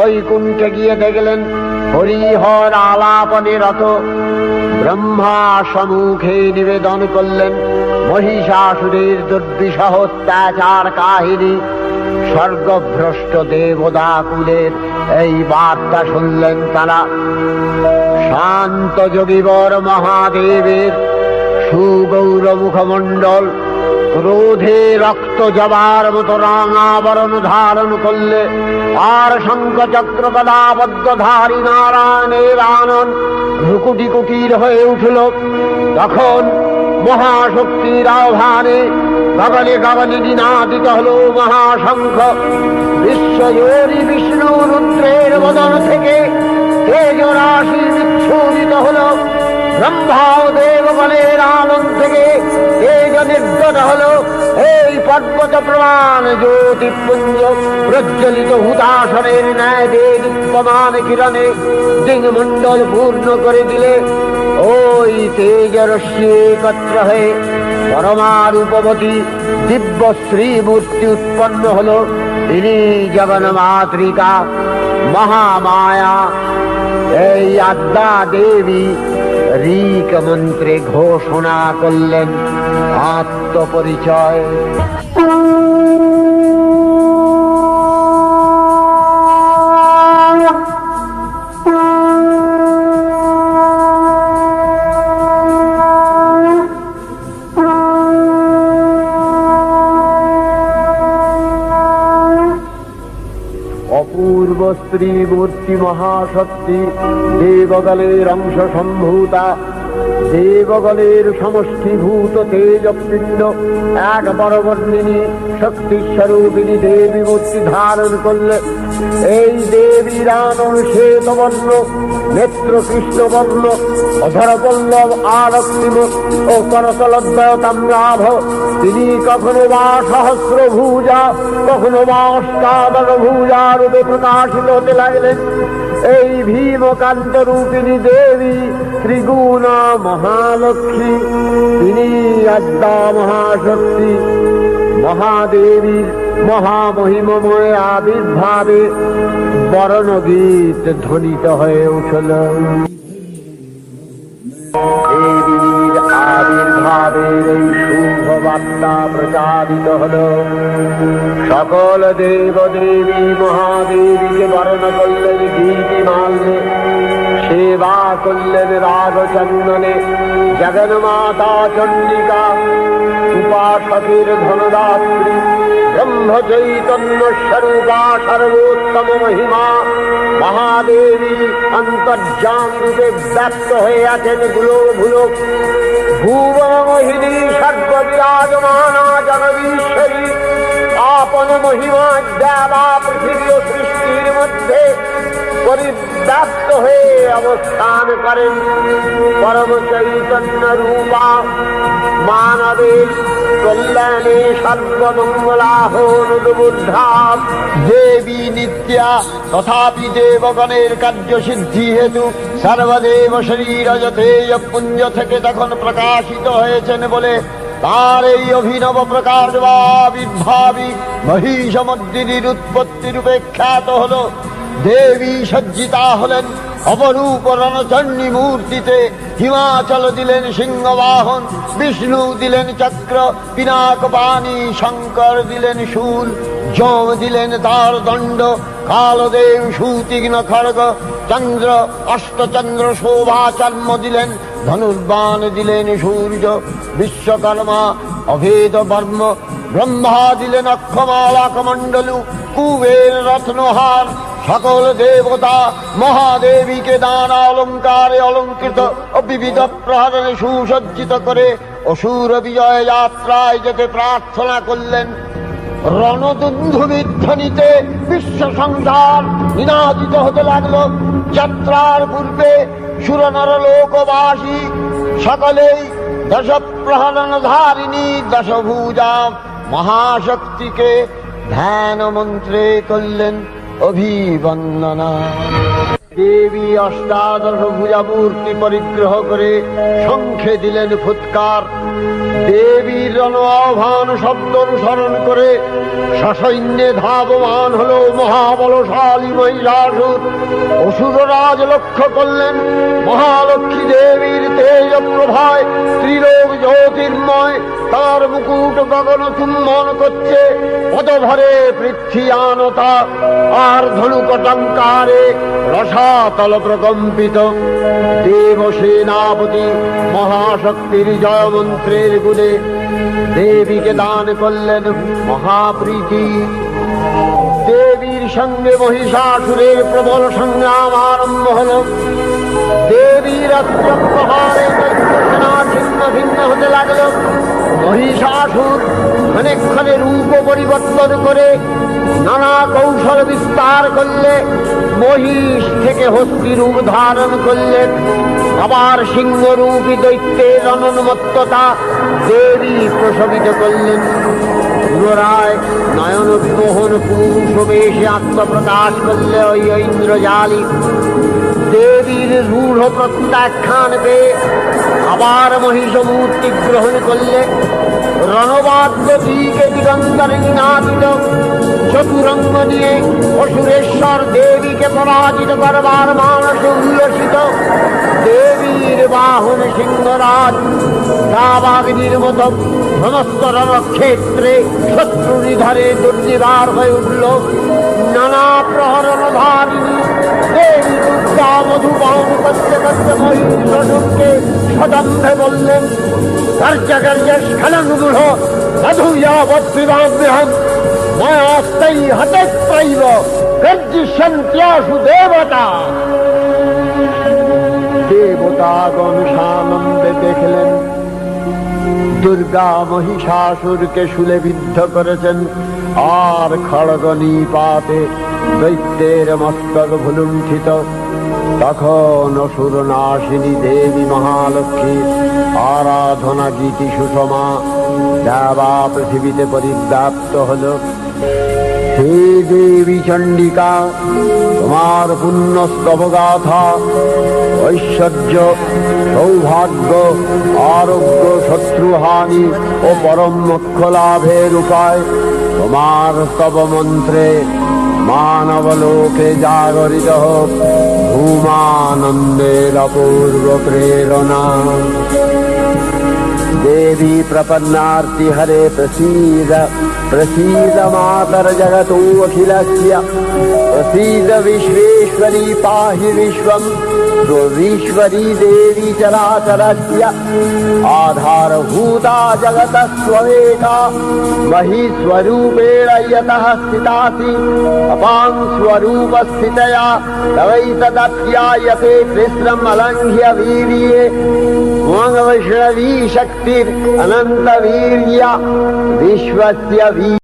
বৈকুণ্ঠে গিয়ে দেখলেন হরিহর আলাপনে রত। ব্রহ্মা সম্মুখে নিবেদন করলেন, মহিষাসুরের দুর্বিষহ অত্যাচার কাহিনী। স্বর্গভ্রষ্ট দেবদাকুলের এই বার্তা শুনলেন তারা। শান্ত যোগীবর মহাদেবের সুগৌর মুখমণ্ডল ক্রোধে রক্ত জবার মতো রাঙাবরণ ধারণ করলে আর শঙ্খ চক্র গদাবদ্ধধারী নারায়ণের আনন রুকুটি কুটির হয়ে উঠল। তখন মহাশক্তির আহ্বানে গগনে গগনে দিনাদিত হল মহাশঙ্খ। বিশ্বজোরী বিষ্ণু রুদ্রের বদন থেকে তেজ রাশি বিচ্ছুরিত হল। ব্রহ্মা ও দেবগণের আনন্দ থেকে। তেজ নির্গত হল, এই পর্বত প্রমাণ জ্যোতিপুঞ্জ প্রজ্বলিত হুতাসনের ন্যায় দীপ্যমান কিরণে দিংমণ্ডল পূর্ণ করে দিলে ওই তেজ রশ্মি একত্র হয়ে পরমারূপবতী দিব্য শ্রীমূর্তি উৎপন্ন হল। তিনি জগন্মাতৃকা, মহামায়া এই আদ্যা দেবী ঋক মন্ত্রে ঘোষণা করলেন আত্মপরিচয়। অপূর্ব স্ত্রী মূর্তি মহাশক্তি দেবকালের অংশ সম্ভূতা দেবগলের সমষ্টিভূত তেজপিণ্ড এক বরবর্ণিনী শক্তি স্বরূপিণী দেবী মূর্তি ধারণ করলে এই দেবী রানন শ্বেতবর্ণ নেত্র কৃষ্ণবর্ণ অধর পল্লব আরক্তিম ও করতলদ্বয় তাম্রাভ। তিনি কখনো বা সহস্র ভূজা কখনো বা অষ্টাদশ ভূজা রূপে প্রকাশিত হতে লাগলেন। এই ভীমকান্ত রূপিণী দেবী, ত্রিগুণা মহালক্ষ্মী। তিনি আদ্যা মহাশক্তি মহাদেবীর মহামহিমময় আবির্ভাবে বরণগীত ধ্বনিত হয়ে উঠল। দেবীর আবির্ভাবের এই শুভ বার্তা প্রচারিত হল। সকল দেব দেবী মহাদেবীকে বরণ করলেন গীতি মাল্যে সেবা করলেন রাগচন্দনে, জগন্মাতা চণ্ডিকা, উপাসকের ধনদাত্রী, ব্রহ্ম চৈতন্য স্বরূপা সর্বোত্তম মহিমা, মহাদেবী অন্তর্যান রূপে ব্যক্ত হয়ে আছেনগুলো ভুলো। ভুবন মোহিনী সর্ব বিরাজমানা জগদীশ্বরী আপন মহিমা দেবা পৃথিবী ও সৃষ্টির মধ্যে পরিব্যাপ্ত হয়ে অবস্থান করেন। পরম চৈতন্য রূপা, মানবের কল্যাণে সর্বমঙ্গলাহ বুদ্ধা দেবী নিত্যা, তথাপি দেবগণের কার্য সিদ্ধি হেতু সর্বদেব শরীর তেজ পুঞ্জ থেকে তখন প্রকাশিত হয়েছেন বলে তার এই অভিনব প্রকার বা বিভাবী মহিষমদ্দিনীর উৎপত্তি রূপে খ্যাত হল। দেবী সজ্জিতা হলেন অপরূপ রণচণ্ডী মূর্তিতে হিমাচল দিলেন সিংহবাহন, বিষ্ণু দিলেন চক্র, পিনাক পানি শঙ্কর দিলেন শূল, যম দিলেন তার দণ্ড, কালদেব সুতীক্ষ্ণ খড়গ, চন্দ্র, অষ্টচন্দ্র শোভা চর্ম দিলেন, ধনুর্বাণ দিলেন সূর্য, বিশ্বকর্মা, অভেদ বর্ম, ব্রহ্মা দিলেন অক্ষমালা কমণ্ডলু কুবের রত্নহার সকল দেবতা, মহাদেবীকে দান অলঙ্কারে অলঙ্কৃত ও বিবিধ প্রহরণে সুসজ্জিত করে অসুর বিজয় যাত্রায় যেতে প্রার্থনা করলেন। রণদুন্ধু বিধ্বনিতে বিশ্ব সংসার নিনাদিত হতে লাগল। যাত্রার পূর্বে সুরনর লোকবাসী সকলেই দশ প্রহরণ ধারিণী দশভূজা মহাশক্তিকে ধ্যান মন্ত্রে করলেন। অভিবন্দনা। দেবী অষ্টাদশ ভুজামূর্তি পরিগ্রহ করে শঙ্খে দিলেন ফুৎকার। দেবীর রণ আহ্বান শব্দ অনুসরণ করে সসৈন্যে ধাবমান হল মহাবলশালী মহিষাসুর অসুররাজ লক্ষ্য করলেন, মহালক্ষ্মী দেবীর তেজ প্রভায় জ্যোতির্ময় তার মুকুট গগন চুম্বন করছে, পদভরে পৃথ্বীয়ানতা আর ধনুকটঙ্কারে রসাতল প্রকম্পিত দেব সেনাপতি মহাশক্তির জয়মন্ত্রের গুণে দেবীকে দান করলেন মহাপ্রীতি। দেবীর সঙ্গে মহিষাসুরের প্রবল সংগ্রাম আরম্ভ হল। দেবীর ছিন্ন ভিন্ন হতে লাগল। মহিষাসুর ক্ষণে রূপ পরিবর্তন করে নানা কৌশল বিস্তার করলে মহিষ থেকে হস্তি রূপ ধারণ করলেন আবার সিংহরূপী দৈত্যের অনন্মত্ততা দেবী প্রসবিত করলেন। পুনরায় নয়ন বিমোহন পুরুষ বেশে আত্মপ্রকাশ করলে ওই ইন্দ্রজালী দেবীর রূঢ় প্রত্যাখ্যান পেয়ে আবার মহিষ মূর্তি গ্রহণ করলে রণবাদ্য দিকে দিগন্তরে নিনাদিত চতুরঙ্গ নিয়ে অসুরেশ্বর দেবীকে পরাজিত করবার মানস উল্লসিত। দেবীর বাহন সিংহরাজ, রাবাগ্নির মতো শত্রু নিধারে দুর্নিবার হয়ে উঠল। নানা প্রহরণ দেবতাগণ সানন্দে দেখলেন। দুর্গা মহিষাসুরকে শুলে বিদ্ধ করেছেন। আর খড়গ নিপাতে দৈত্যের মস্তক ভুলুণ্ঠিত। তখন অসুর নাশিনী দেবী মহালক্ষ্মী, আরাধনা গীতি সুষমা, দেবা পৃথিবীতে পরিব্যাপ্ত হল। হে দেবী চণ্ডিকা, তোমার পুণ্যস্তব গাথা ঐশ্বর্য, সৌভাগ্য, আরোগ্য, শত্রুহানি ও পরম মোক্ষ লাভের উপায় তোমার স্তব মন্ত্রে मानवलोके जागरितः भूमानन्देरपूर्वप्रेरणा देवी प्रपन्नार्ति हरे प्रसीद। प्रसीद मातर जगतोऽखिलस्य प्रसीद विश्वेश्वरी पाहि विश्वम् स्वविश्वरी देवी चराचरस्य आधारभूता जगतः स्ववेका मही स्वरूपेण यतः स्थितासि अपां स्वरूपस्थितया तवैतदत्यायते कृष्णम् अलङ्घ्य वीर्ये वैष्णवी शक्तिरनन्तवीर्या विश्वस्य वी